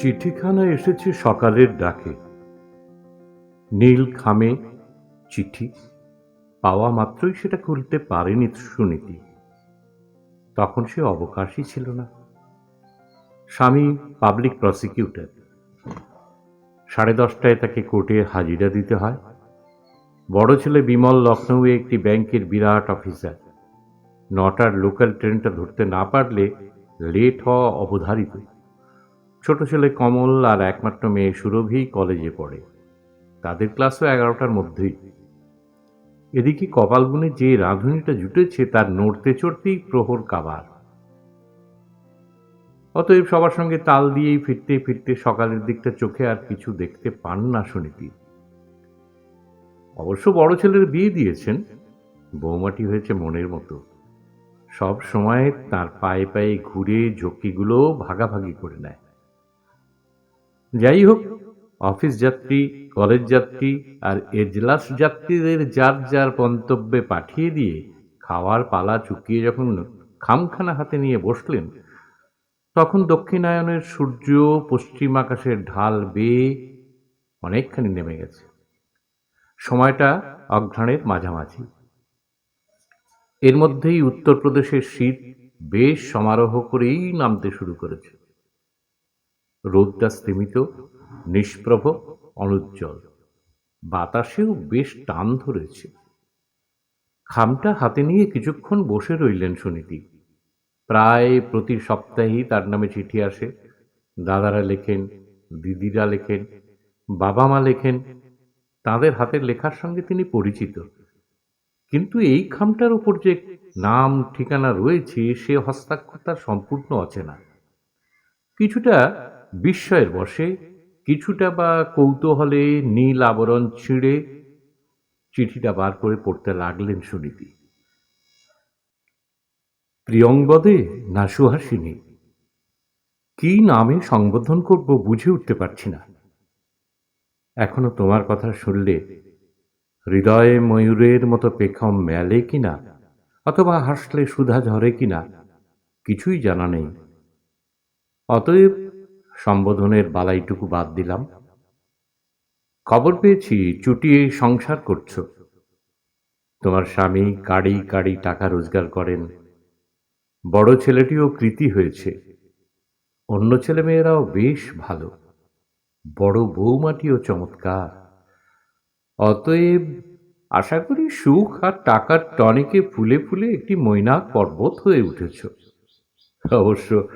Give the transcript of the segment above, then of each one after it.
চিঠিখানা এসেছে সকালের ডাকে। নীল খামে চিঠি। পাওয়া মাত্রই সেটা খুলতে পারেনি সুনীতি। তখন সে অবকাশই ছিল না। স্বামী পাবলিক প্রসিকিউটর। সাড়ে দশটায় তাকে কোর্টে হাজিরা দিতে হয়। বড় ছেলে বিমল লখনৌয়ে একটি ব্যাংকের বিরাট অফিসার। নটার লোকাল ট্রেনটা ধরতে না পারলে লেট হওয়া অবধারিত। ছোট ছেলে কমল আর একমাত্র মেয়ে সুরভি কলেজে পড়ে। তাদের ক্লাসও এগারোটার মধ্যেই। এদিকে কপালগুনে যে রাঁধুনিটা জুটেছে তার নড়তে চড়তেই প্রহর কাবার। অতএব সবার সঙ্গে তাল দিয়েই ফিরতে ফিরতে সকালের দিকটা চোখে আর কিছু দেখতে পান না সুনীতি। অবশ্য বড় ছেলের বিয়ে দিয়েছেন, বৌমাটি হয়েছে মনের মতো। সব সময় তার পায়ে পায়ে ঘুরে ঝক্কিগুলো ভাগাভাগি করে নেয়। যাই হোক অফিস যাত্রী, কলেজ যাত্রী আর এজলাস যাত্রীদের যার যার গন্তব্যে পাঠিয়ে দিয়ে খাওয়ার পালা চুকিয়ে যখন খামখানা হাতে নিয়ে বসলেন, তখন দক্ষিণায়নের সূর্য পশ্চিম আকাশের ঢাল বেয়ে অনেকখানি নেমে গেছে। সময়টা অঘ্রাণের মাঝামাঝি। এর মধ্যেই উত্তরপ্রদেশের শীত বেশ সমারোহ করেই নামতে শুরু করেছে। রোদটা স্তিমিত, নিষ্প্রভ, অনুজ্জ্বল। বাতাসেও বেশ টান ধরেছে। খামটা হাতে নিয়ে কিছুক্ষণ বসে রইলেন সুনীতি। প্রায় প্রতি সপ্তাহেই তার নামে চিঠি আসে। দাদারা লেখেন, দিদিরা লেখেন বাবা মা লেখেন। তাদের হাতের লেখার সঙ্গে তিনি পরিচিত। কিন্তু এই খামটার উপর যে নাম, ঠিকানা রয়েছে, সে হস্তাক্ষর তার সম্পূর্ণ অচেনা। কিছুটা বিস্ময়ের বসে কিছুটা বা কৌতূহলে নীল আবরণ ছিঁড়ে চিঠিটা বার করে পড়তে লাগলেন সুনীতি। প্রিয়ঙ্গদে না সুহাসিনী? কি নামে সংবোধন করব বুঝে উঠতে পারছি না। এখনও তোমার কথা শুনলে হৃদয়ে ময়ূরের মতো পেখম মেলে কিনা অথবা হাসলে সুধা ঝরে কিনা কিছুই জানা নেই। অতএব সম্বোধনের বালাইটুকু বাদ দিলাম। খবর পেয়েছি, চুটিয়ে সংসার করছ। তোমার স্বামী কাড়ি কাড়ি টাকা রোজগার করেন। বড় ছেলেটিও কৃতি হয়েছে। অন্য ছেলেমেয়েরাও বেশ ভালো। বড় বৌমাটিও চমৎকার। অতএব আশা করি সুখ আর টাকার টনিকে ফুলে ফুলে একটি মৈনাক পর্বত হয়ে উঠেছ। অবশ্য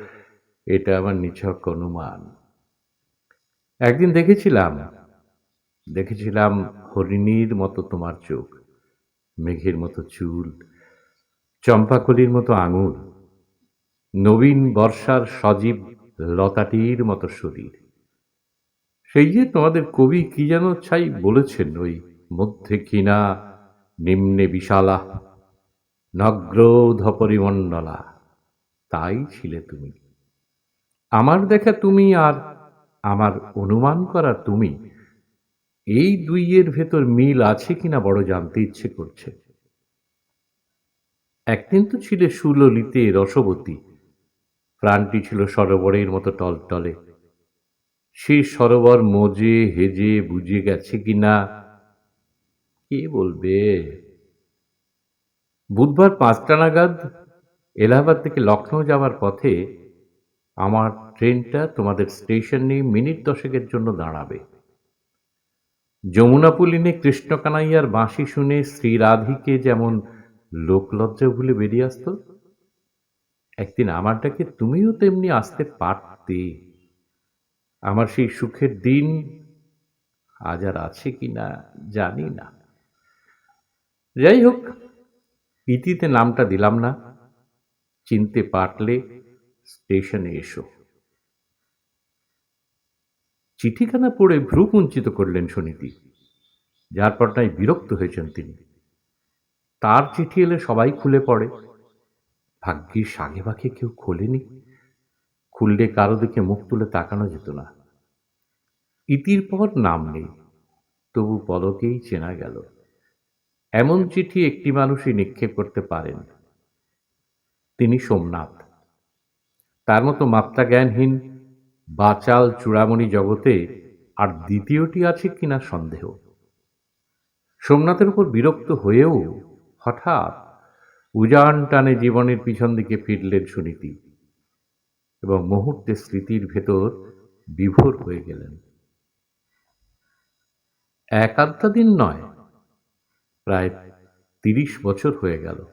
এটা আমার নিছক অনুমান। একদিন দেখেছিলাম দেখেছিলাম হরিণীর মতো তোমার চোখ, মেঘের মতো চুল, চম্পাকলির মতো আঙুল, নবীন বর্ষার সজীব লতাটির মতো শরীর। সেই যে তোমাদের কবি কি যেন ছাই বলেছেন ওই মধ্যে কিনা নিম্নে বিশালা নগ্রোধ পরিমণ্ডলা তাই ছিলে তুমি। আমার দেখা তুমি আর আমার অনুমান করা তুমি, এই দুইয়ের ভেতর মিল আছে কিনা বড় জানতে ইচ্ছে করছে। একদিন তো ছিলে সুললিতে রসবতী। প্রাণটি ছিল সরোবরের মতো টলটলে। সেই সরোবর মজে, হেজে, বুঝে গেছে কিনা? কে বলবে? বুধবার পাঁচটা নাগাদ এলাহাবাদ থেকে লখনৌ যাওয়ার পথে আমার ট্রেনটা তোমাদের স্টেশনে মিনিট দশেকের জন্য দাঁড়াবে। যমুনা পুলিনে কৃষ্ণকানাইয়ার বাঁশি শুনে শ্রীরাধিকে যেমন লোকলজ্জা ভুলে বেরিয়ে আসতো, একদিন আমারটাকে তুমিও তেমনি আসতে পারতে। আমার সেই সুখের দিন আজ আর আছে কি না জানি না। যাই হোক, ইতিতে নামটা দিলাম না। চিনতে পারলে স্টেশনে এসো। চিঠিখানা পড়ে ভ্রু কুঞ্চিত করলেন সুনীতি। যার পরটাই বিরক্ত হয়েছেন তিনি। তার চিঠি এলে সবাই খুলে পড়ে। ভাগ্যিস আগে বাকে কেউ খোলেনি। খুললে কারও দিকে মুখ তুলে তাকানো যেত না। ইতির পর নাম নেই। তবু পদকেই চেনা গেল। এমন চিঠি একটি মানুষই নিক্ষেপ করতে পারেন। তিনি সোমনাথ। তার মতো মাত্রা জ্ঞানহীন বাচাল চূড়ামণি জগতে আর দ্বিতীয়টি আছে কিনা সন্দেহ। সোমনাথের উপর বিরক্ত হয়েও হঠাৎ উজান টানে জীবনের পিছন দিকে ফিরলেন সুনীতি এবং মুহূর্তে স্মৃতির ভেতর বিভোর হয়ে গেলেন। এক আধটা দিন নয়, প্রায় তিরিশ বছর হয়ে গেল।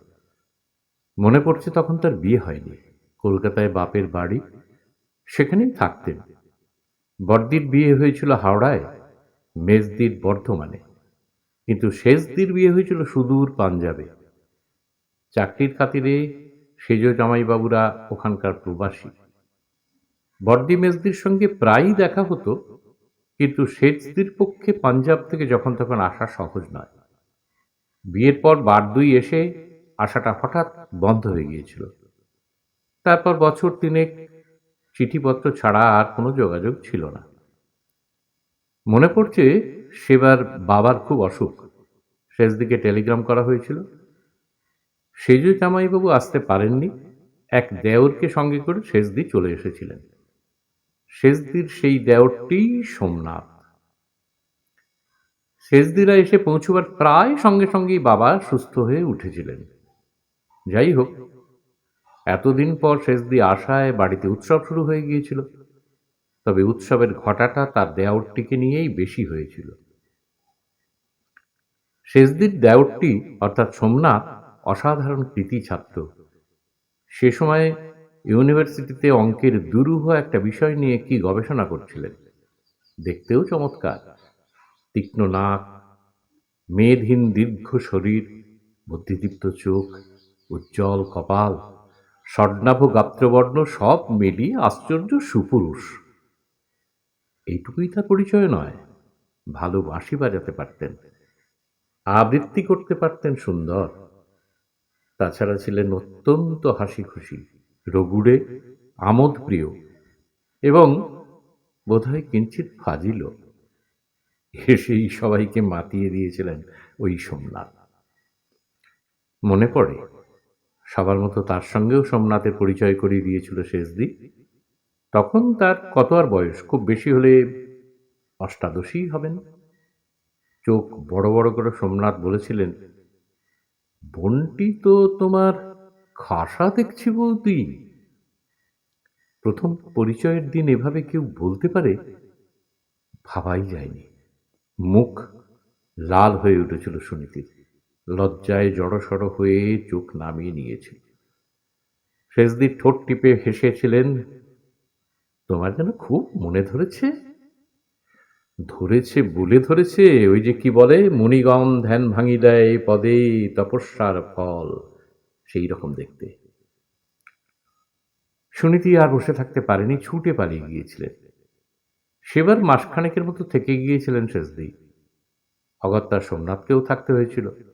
মনে পড়ছে তখন তার বিয়ে হয়নি। কলকাতায় বাপের বাড়ি সেখানেই থাকতেন। বড়দির বিয়ে হয়েছিল হাওড়ায়, মেজদির বর্ধমানে। কিন্তু শেষদির বিয়ে হয়েছিল সুদূর পাঞ্জাবে। চাকরির খাতিরে সেজ জামাইবাবুরা ওখানকার প্রবাসী। বর্দি মেজদির সঙ্গে প্রায়ই দেখা হতো, কিন্তু শেষদির পক্ষে পাঞ্জাব থেকে যখন তখন আসা সহজ নয়। বিয়ের পর বার দুই এসে আসাটা হঠাৎ বন্ধ হয়ে গিয়েছিল। তারপর বছর তিনেক চিঠিপত্র ছাড়া আর কোনো যোগাযোগ ছিল না। মনে পড়ছে সেবার বাবার খুব অসুখ। শেষ দিকে টেলিগ্রাম করা হয়েছিল। সেজু জামাইবাবু আসতে পারেননি। এক দেওরকে সঙ্গে করে শেষদি চলে এসেছিলেন। শেষদির সেই দেওরটি সোমনাথ। শেষদিরা এসে পৌঁছবার প্রায় সঙ্গে সঙ্গেই বাবা সুস্থ হয়ে উঠেছিলেন। যাই হোক এতদিন পর শেষদি আশায় বাড়িতে উৎসব শুরু হয়ে গিয়েছিল। তবে উৎসবের ঘটাটা তার দেওরটিকে নিয়েই বেশি হয়েছিল। শেষদির দেওরটি অর্থাৎ সোমনাথ, অসাধারণ কৃতি ছাত্র। সে সময় ইউনিভার্সিটিতে অঙ্কের দুরূহ একটা বিষয় নিয়ে কি গবেষণা করছিলেন? দেখতেও চমৎকার। তীক্ষ্ণ নাক মেদহীন দীর্ঘ শরীর, বুদ্ধিদীপ্ত চোখ, উজ্জ্বল কপাল। স্বর্ণাভ গাত্রবর্ণ সব মিলিয়ে আশ্চর্য সুপুরুষ। এইটুকুই তার পরিচয় নয়। ভালো বাঁশি বাজাতে পারতেন। আবৃত্তি করতে পারতেন সুন্দর। তাছাড়া ছিলেন অত্যন্ত হাসি খুশি রগুড়ে আমোদ প্রিয় এবং বোধহয় কিঞ্চিত ফাজিল। এসেই সবাইকে মাতিয়ে দিয়েছিলেন ওই সোমনাথ। মনে পড়ে সবার মতো তার সঙ্গেও সোমনাথের পরিচয় করিয়ে দিয়েছিল শেষদি। তখন তার কত আর বয়স? খুব বেশি হলে অষ্টাদশী হবেন। চোখ বড় বড় করে সোমনাথ বলেছিলেন, বোনটি তো তোমার খাসা দেখছি বৌদি প্রথম পরিচয়ের দিন এভাবে কেউ বলতে পারে, ভাবাই যায়নি। মুখ লাল হয়ে উঠেছিল সুনীতির। লজ্জায় জড়সড় হয়ে চোখ নামিয়ে নিয়েছিল শেষদির ঠোঁট টিপে হেসেছিলেন, তোমার যেন খুব মনে ধরেছে? ধরেছে বলে ধরেছে, ওই যে কি বলে মণিগণ ধ্যান ভাঙি দেয় পদে তপস্যার ফল, সেই রকম দেখতে। সুনীতি আর বসে থাকতে পারেনি, ছুটে পালিয়ে গিয়েছিলেন। সেবার মাসখানেকের মতো থেকে গিয়েছিলেন শেষদি অগত্যা সোমনাথকেও থাকতে হয়েছিল।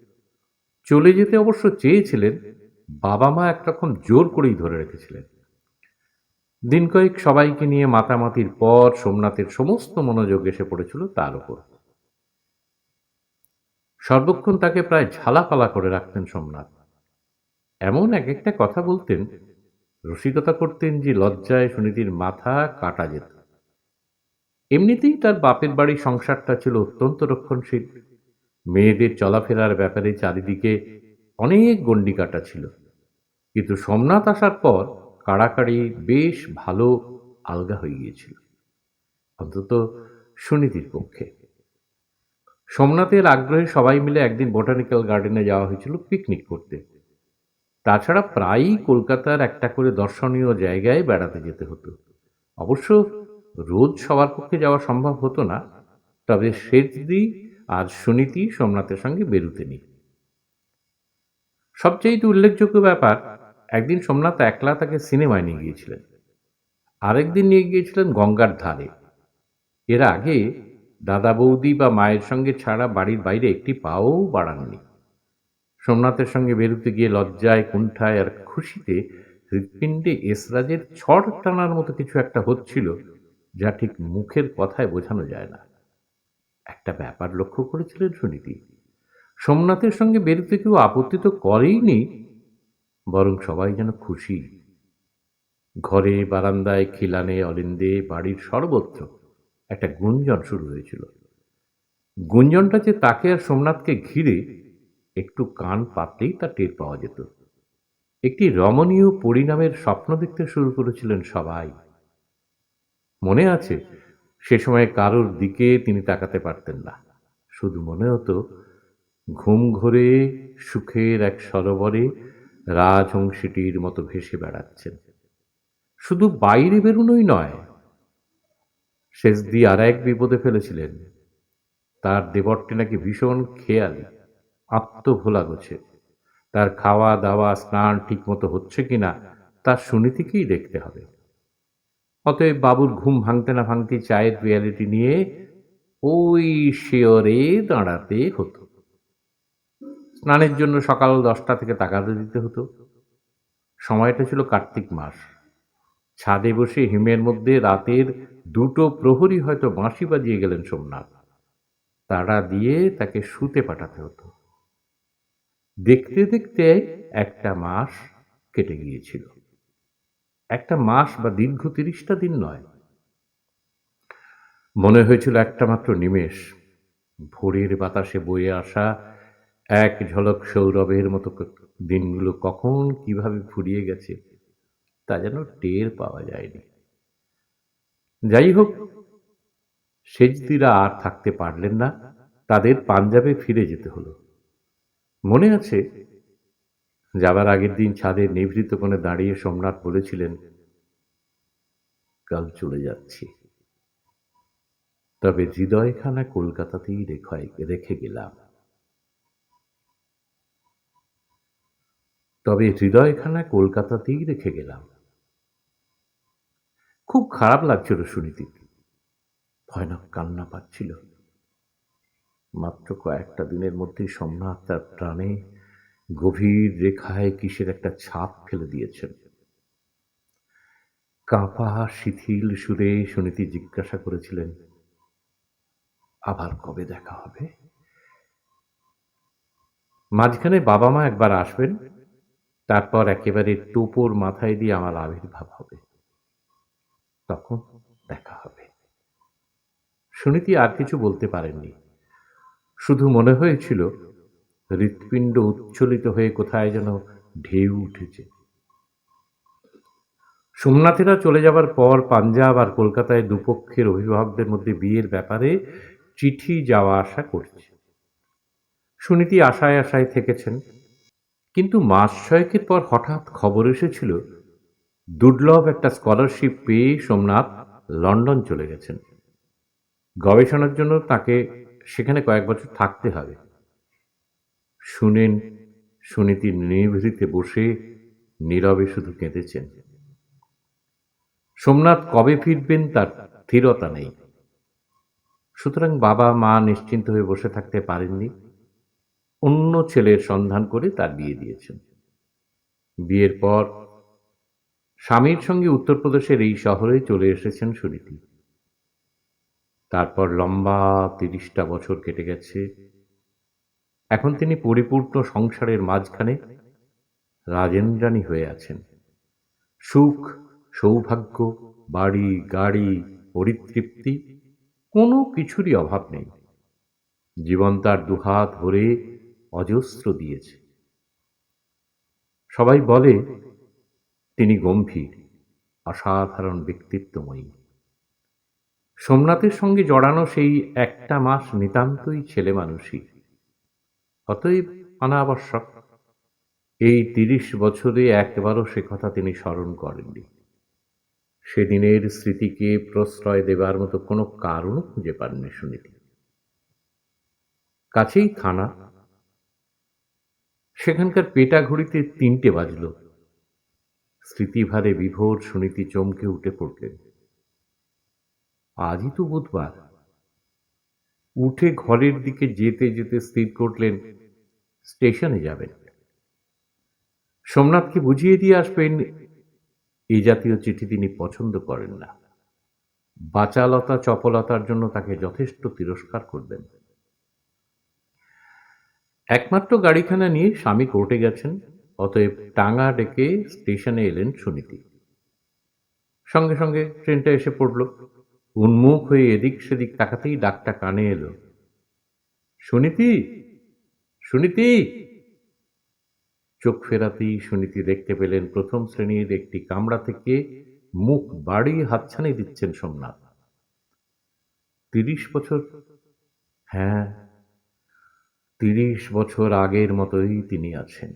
চলে যেতে অবশ্য চেয়েছিলেন, বাবা মা একরকম জোর করেই ধরে রেখেছিলেন। দিন কয়েক সবাইকে নিয়ে মাতামাতির পর সোমনাথের সমস্ত মনোযোগ এসে পড়েছিল তার উপর। সর্বক্ষণ তাকে প্রায় ঝালাপালা করে রাখতেন সোমনাথ। এমন এক একটা কথা বলতেন, রসিকতা করতেন যে লজ্জায় সুনীতির মাথা কাটা যেত। এমনিতেই তার বাপের বাড়ি সংসারটা ছিল অত্যন্ত রক্ষণশীল। মেয়েদের চলাফেরার ব্যাপারে চারিদিকে অনেক গণ্ডি কাটা ছিল। কিন্তু সোমনাথ আসার পর কাড়াকাড়ি বেশ ভালো আলগা হয়ে গিয়েছিল, অন্তত সুনীতির পক্ষে। সোমনাথের আগ্রহে সবাই মিলে একদিন বোটানিক্যাল গার্ডেনে যাওয়া হয়েছিল পিকনিক করতে। তাছাড়া প্রায়ই কলকাতার একটা করে দর্শনীয় জায়গায় বেড়াতে যেতে হতো। অবশ্য রোজ সবার পক্ষে যাওয়া সম্ভব হতো না, তবে শেষদি আর সুনীতি সোমনাথের সঙ্গে বেরুতেনি সবচেয়ে উল্লেখযোগ্য ব্যাপার, একদিন সোমনাথ একলা তাকে সিনেমায় নিয়ে গিয়েছিলেন। আরেকদিন নিয়ে গিয়েছিলেন গঙ্গার ধারে। এর আগে দাদা বৌদি বা মায়ের সঙ্গে ছাড়া বাড়ির বাইরে একটি পাও বাড়াননি। সোমনাথের সঙ্গে বেরুতে গিয়ে লজ্জায়, কুণ্ঠায় আর খুশিতে হৃৎপিণ্ডে এসরাজের ছড় টানার মতো কিছু একটা হচ্ছিল যা ঠিক মুখের কথায় বোঝানো যায় না। একটা ব্যাপার লক্ষ্য করেছিলেন সুনীতি। সোমনাথের সঙ্গে বেরোতে কেউ আপত্তি তো করেই করেইনি, বরং সবাই যেন খুশি। ঘরে, বারান্দায়, খিলানে, অলিন্দে, বাড়ির সর্বত্র একটা গুঞ্জন শুরু হয়েছিল। গুঞ্জনটা যে তাকে আর সোমনাথকে ঘিরে একটু কান পাতলেই তা টের পাওয়া যেত। একটি রমণীয় পরিণামের স্বপ্ন দেখতে শুরু করেছিলেন সবাই। মনে আছে সে সময় কারোর দিকে তিনি তাকাতে পারতেন না। শুধু মনে হতো, ঘুম ঘরে সুখের এক সরোবরে রাজহংসীটির মতো ভেসে বেড়াচ্ছেন। শুধু বাইরে বেরোনোই নয় শেষ দিয়ে আর এক বিপদে ফেলেছিলেন। তার দেবরটি নাকি ভীষণ খেয়ালি, আত্মভোলা গোছে। তার খাওয়া দাওয়া স্নান ঠিকমতো হচ্ছে কিনা তার সুনীতিকেই দেখতে হবে। অতএব বাবুর ঘুম ভাঙতে না ভাঙতে চায়ের রিয়ালিটি নিয়ে ওই শেয়রে দাঁড়াতে হতো। স্নানের জন্য সকাল দশটা থেকে তাকাতে দিতে হতো। সময়টা ছিল কার্তিক মাস। ছাদে বসে হিমের মধ্যে রাতের দুটো প্রহরী হয়তো বাঁশি বাজিয়ে গেলেন সোমনাথ। তাড়া দিয়ে তাকে শুতে পাঠাতে হতো। দেখতে দেখতে একটা মাস কেটে গিয়েছিল। একটা মাস বা দীর্ঘ তিরিশটা দিন নয়। মনে হয়েছিল একটা মাত্র নিমেষ। ভোরের বাতাসে বয়ে আসা এক ঝলক সৌরভের মতো দিনগুলো কখন কীভাবে ফুরিয়ে গেছে তা যেন টের পাওয়া যায়নি। যাই হোক, সেজদিরা আর থাকতে পারলেন না। তাদের পাঞ্জাবে ফিরে যেতে হলো। মনে আছে যাবার আগের দিন ছাদে নিভৃত কোণে দাঁড়িয়ে সোমনাথ বলেছিলেন, কাল চলে যাচ্ছি। তবে হৃদয়খানা কলকাতাতেই রেখায়, রেখে গেলাম। তবে হৃদয়খানা কলকাতাতেই রেখে গেলাম। খুব খারাপ লাগছিল সুনীতি। ভয়ানক কান্না পাচ্ছিল। মাত্র কয়েকটা দিনের মধ্যেই সোমনাথ তার প্রাণে গভীর রেখায় কিসের একটা ছাপ ফেলে দিয়েছেন? কাঁপা শিথিল সুরে সুনীতি জিজ্ঞাসা করেছিলেন, আবার কবে দেখা হবে? মাঝখানে বাবা মা একবার আসবেন, তারপর একেবারে টোপর মাথায় দিয়ে আমার আবির্ভাব হবে। তখন দেখা হবে। সুনীতি আর কিছু বলতে পারেননি। শুধু মনে হয়েছিল হৃৎপিণ্ড উচ্ছ্বলিত হয়ে কোথায় যেন ঢেউ উঠেছে। সোমনাথেরা চলে যাবার পর পাঞ্জাব আর কলকাতায় দুপক্ষের অভিভাবকদের মধ্যে বিয়ের ব্যাপারে চিঠি যাওয়া আসা করছে। সুনীতি আশায় আশায় থেকেছেন। কিন্তু মাস ছয়েকের পর হঠাৎ খবর এসেছিল, দুর্লভ একটা স্কলারশিপ পেয়ে সোমনাথ লন্ডন চলে গেছেন। গবেষণার জন্য তাকে সেখানে কয়েক বছর থাকতে হবে। শুনেন, সুনীতি নিভৃতে বসে নীরবে শুধু কেঁদেছেন। সোমনাথ কবে ফিরবেন তার স্থিরতা নেই। সুতরাং বাবা, মা নিশ্চিন্ত হয়ে বসে থাকতে পারেননি। অন্য ছেলের সন্ধান করে তার বিয়ে দিয়েছেন। বিয়ের পর স্বামীর সঙ্গে উত্তরপ্রদেশের এই শহরে চলে এসেছেন সুনীতি। তারপর লম্বা তিরিশটা বছর কেটে গেছে। এখন তিনি পরিপূর্ণ সংসারের মাঝখানে রাজেন্দ্রাণী হয়ে আছেন। সুখ, সৌভাগ্য, বাড়ি, গাড়ি, পরিতৃপ্তি, কোনো কিছুরই অভাব নেই। জীবন তার দুহাত ভরে অজস্র দিয়েছে। সবাই বলে, তিনি গম্ভীর, অসাধারণ ব্যক্তিত্বময়ী। সোমনাথের সঙ্গে জড়ানো সেই একটা মাস নিতান্তই ছেলে মানুষই অতএব অনাবশ্যক। এই তিরিশ বছরে একবারও সে কথা তিনি স্মরণ করেননি। সেদিনের স্মৃতিকে প্রশ্রয় দেবার মতো কোনো কারণও খুঁজে পাননি সুনীতি। কাছেই থানা। সেখানকার পেটা ঘড়িতে তিনটে বাজল। স্মৃতিভারে বিভোর সুনীতি চমকে উঠে পড়লেন। আজই তো বুধবার। উঠে ঘরের দিকে যেতে যেতে স্থির করলেন, স্টেশনে যাবেন। সোমনাথকে বুঝিয়ে দিয়ে আসবেন এই জাতীয় চিঠি তিনি পছন্দ করেন না। বাচালতা, চপলতার জন্য তাকে যথেষ্ট তিরস্কার করবেন। একমাত্র গাড়িখানা নিয়ে স্বামী কোর্টে গেছেন, অতএব টাঙ্গা ডেকে স্টেশনে এলেন সুনীতি। সঙ্গে সঙ্গে ট্রেনটা এসে পড়ল। উন্মুখ হয়ে এদিক সেদিক তাকাতেই ডাকটা কানে এলো। সুনীতি সুনীতি! চোখ ফেরাতেই সুনীতি দেখতে পেলেন প্রথম শ্রেণির একটি কামরা থেকে মুখ বাড়িয়ে হাতছানি দিচ্ছেন সোমনাথ। তিরিশ বছর? হ্যাঁ তিরিশ বছর আগের মতোই তিনি আছেন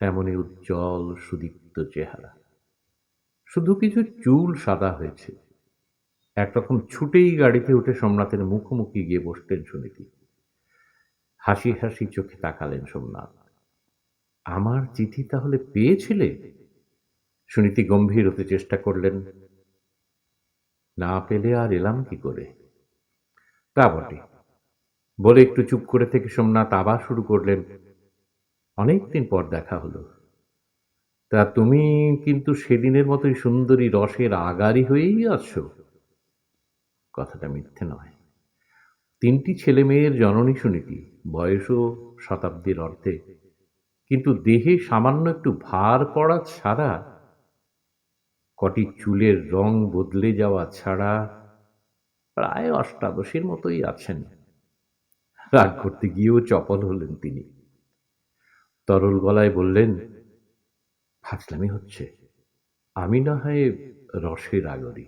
তেমনই উজ্জ্বল সুদীপ্ত চেহারা। শুধু কিছু চুল সাদা হয়েছে। একরকম ছুটেই গাড়িতে উঠে সোমনাথের মুখোমুখি গিয়ে বসতেন সুনীতি। হাসি হাসি চোখে তাকালেন সোমনাথ। আমার চিঠি তাহলে পেয়েছিলে? সুনীতি গম্ভীর হতে চেষ্টা করলেন। না পেলে আর এলাম কি করে? তা বটে। বলে একটু চুপ করে থেকে সোমনাথ আবার শুরু করলেন। অনেকদিন পর দেখা হলো। তা তুমি কিন্তু সেদিনের মতোই সুন্দরী রসের আগারি হয়েই আছো। কথাটা মিথ্যে নয়। তিনটি ছেলে মেয়ের জননী সুনীতি বয়সও শতাব্দীর অর্ধে। কিন্তু দেহে সামান্য একটু ভার পড়া ছাড়া, কটি চুলের রং বদলে যাওয়া ছাড়া প্রায় অষ্টাদশীর মতোই আছেন। রাগ করতে গিয়েও চপল হলেন তিনি। তরল গলায় বললেন, ফাজলামি হচ্ছে। আমি না হয় রসের আগরি,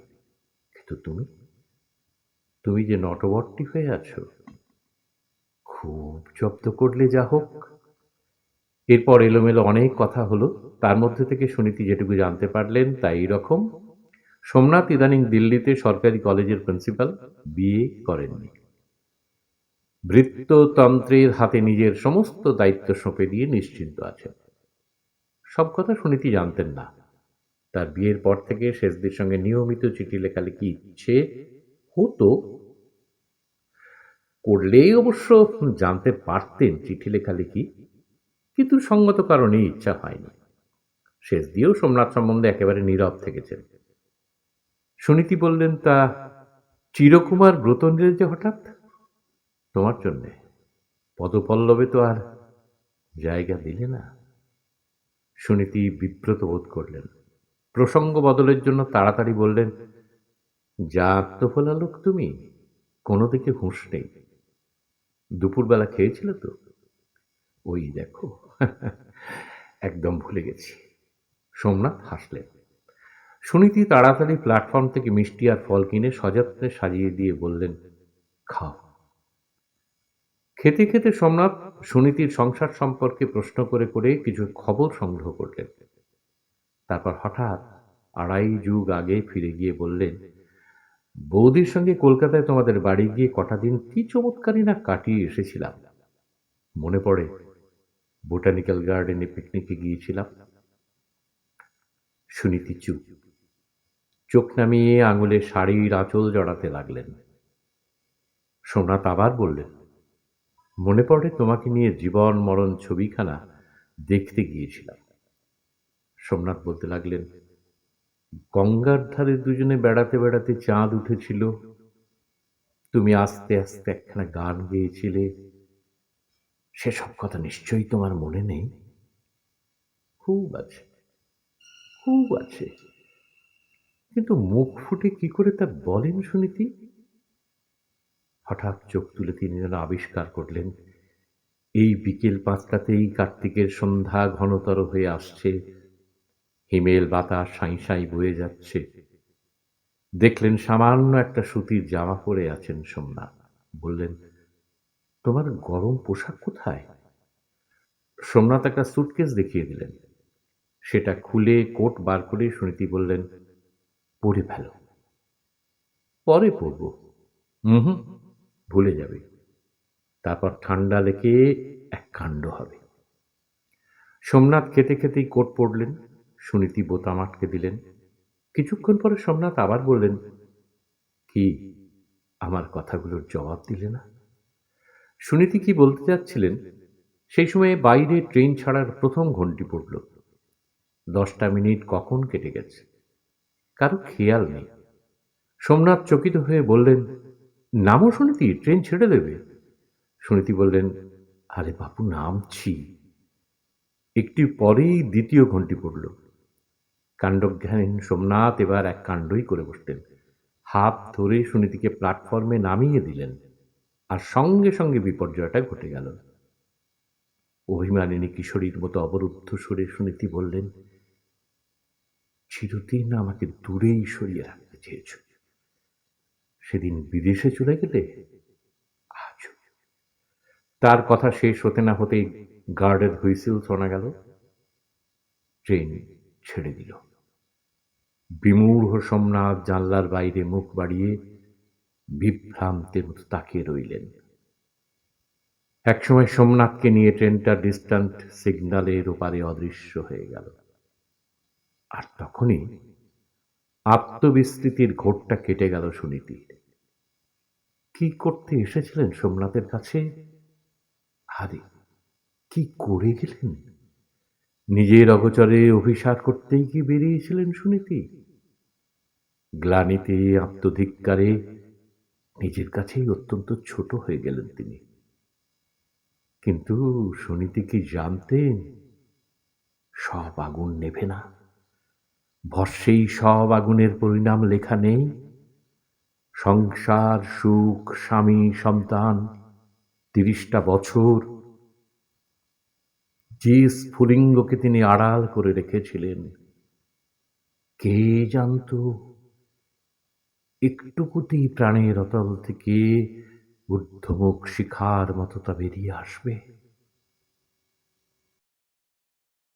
কিন্তু তুমি? তুমি যে নটবর্তী হয়ে আছো, খুব জব্দ করলে যা হোক। এরপর এলোমেলো অনেক কথা হলো, তার মধ্যে থেকে সুনীতি যেটুকু জানতে পারলেন তাই রকম। সোমনাথ ইদানিং দিল্লিতে সরকারি কলেজের প্রিন্সিপাল বিয়ে করেননি। বৃত্ততন্ত্রের হাতে নিজের সমস্ত দায়িত্ব সঁপে দিয়ে নিশ্চিন্ত আছেন। সব কথা সুনীতি জানতেন না। তার বিয়ের পর থেকে শেষদের সঙ্গে নিয়মিত চিঠি লেখালেখি ইচ্ছে হতো? করলেই অবশ্য জানতে পারতেন চিঠি লেখালেখি কিন্তু সঙ্গত কারণে ইচ্ছা হয়নি। শেষ দিয়েও সোমনাথ সম্বন্ধে একেবারে নীরব থেকেছেন। সুনীতি বললেন, তা চিরকুমার ব্রত নিলে যে হঠাৎ? তোমার জন্যে। পদপল্লবে তো আর জায়গা দিলে না। সুনীতি বিব্রত বোধ করলেন। প্রসঙ্গ বদলের জন্য তাড়াতাড়ি বললেন যা আত্মফোলা লোক তুমি, কোনো দিকে হুঁশ নেই। দুপুরবেলা খেয়েছিল তো? ওই দেখো, একদম ভুলে গেছি। সোমনাথ হাসলেন। সুনীতি তাড়াতাড়ি প্ল্যাটফর্ম থেকে মিষ্টি আর ফল কিনে সযত্নে সাজিয়ে দিয়ে বললেন, খাও। খেতে খেতে সোমনাথ সুনীতির সংসার সম্পর্কে প্রশ্ন করে করে কিছু খবর সংগ্রহ করলেন। তারপর হঠাৎ আড়াই যুগ আগে ফিরে গিয়ে বললেন বৌদির সঙ্গে কলকাতায় তোমাদের বাড়ি গিয়ে কটা দিন কি চমৎকারই না কাটিয়ে এসেছিলাম? মনে পড়ে, বোটানিক্যাল গার্ডেনে পিকনিকে গিয়েছিলাম। সুনীতি চুপ। চোখ নামিয়ে আঙুলে শাড়ির আঁচল জড়াতে লাগলেন। সোমনাথ আবার বললেন, মনে পড়ে তোমাকে নিয়ে জীবন মরণ ছবিখানা দেখতে গিয়েছিলাম। সোমনাথ বলতে লাগলেন গঙ্গার ধারে দুজনে বেড়াতে বেড়াতে চাঁদ উঠেছিল। তুমি আস্তে আস্তে একখানা গান গেয়েছিলে। সেসব কথা নিশ্চয়ই তোমার মনে নেই? খুব আছে খুব আছে। কিন্তু মুখ ফুটে কি করে তা বলেন শুনিতি হঠাৎ চোখ তুলে তিনি যেন আবিষ্কার করলেন, এই বিকেল পাঁচটাতেই কার্তিকের সন্ধ্যা ঘনতর হয়ে আসছে। হিমেল বাতাস সাঁই সাঁই বয়ে যাচ্ছে। দেখলেন সামান্য একটা সুতির জামা পরে আছেন সোমনাথ বললেন, তোমার গরম পোশাক কোথায়? সোমনাথ একটা সুটকেস দেখিয়ে দিলেন। সেটা খুলে কোট বার করে সুনীতি বললেন, পরে ফেলো। পরে পরব। হুম ভুলে যাবে। তারপর ঠান্ডা লেগে এক কাণ্ড হবে। সোমনাথ খেতে খেতেই কোট পড়লেন সুনীতি বোতাম আটকে দিলেন। কিছুক্ষণ পরে সোমনাথ আবার বললেন, কি, আমার কথাগুলোর জবাব দিলে না? সুনীতি কি বলতে যাচ্ছিলেন সেই সময়ে বাইরে ট্রেন ছাড়ার প্রথম ঘন্টি পড়ল। দশটা মিনিট কখন কেটে গেছে? কারও খেয়াল নেই। সোমনাথ চকিত হয়ে বললেন নামও সুনীতি, ট্রেন ছেড়ে দেবে। সুনীতি বললেন, আরে বাপু, নামছি। একটি পরেই দ্বিতীয় ঘন্টি পড়ল। কাণ্ডজ্ঞানহীন সোমনাথ এবার এক কাণ্ডই করে বসলেন। হাত ধরে সুনীতিকে প্ল্যাটফর্মে নামিয়ে দিলেন আর সঙ্গে সঙ্গে বিপর্যয়টা ঘটে গেল। অভিমানিনী কিশোরীর মতো অবরুদ্ধ সুরে সুনীতি বললেন, চিরদিন আমাকে দূরেই সরিয়ে রাখতে চেয়েছ। সেদিন বিদেশে চলে গেলে তার কথা শেষ হতে না হতেই গার্ডের হুইসেল শোনা গেল। ট্রেন ছেড়ে দিল। বিমূঢ় সোমনাথ জানলার বাইরে মুখ বাড়িয়ে বিভ্রান্তের মতো তাকিয়ে রইলেন। একসময় সোমনাথকে নিয়ে ট্রেনটা ডিস্ট্যান্ট সিগন্যালের ওপারে অদৃশ্য হয়ে গেল। আর তখনই আত্মবিস্তৃতির ঘোরটা কেটে গেল সুনীতির কি করতে এসেছিলেন সোমনাথের কাছে? আরে, কি করে গেলেন? নিজের অগচরে অভিসার করতেই কি বেরিয়েছিলেন সুনীতি? গ্লানিতে আত্মধিক্কারে নিজের কাছেই অত্যন্ত ছোট হয়ে গেলেন তিনি। কিন্তু সুনীতি কি জানতেন? সব আগুন নেভে না। ভর্ষেই সব আগুনের পরিণাম লেখা নেই। সংসার, সুখ, স্বামী, সন্তান, তিরিশটা বছর। যে স্ফুলিঙ্গকে তিনি আড়াল করে রেখেছিলেন, কে জানত? একটুকুতেই প্রাণের অতল থেকে ঊর্ধ্বমুখ শিখার মতো তা বেরিয়ে আসবে।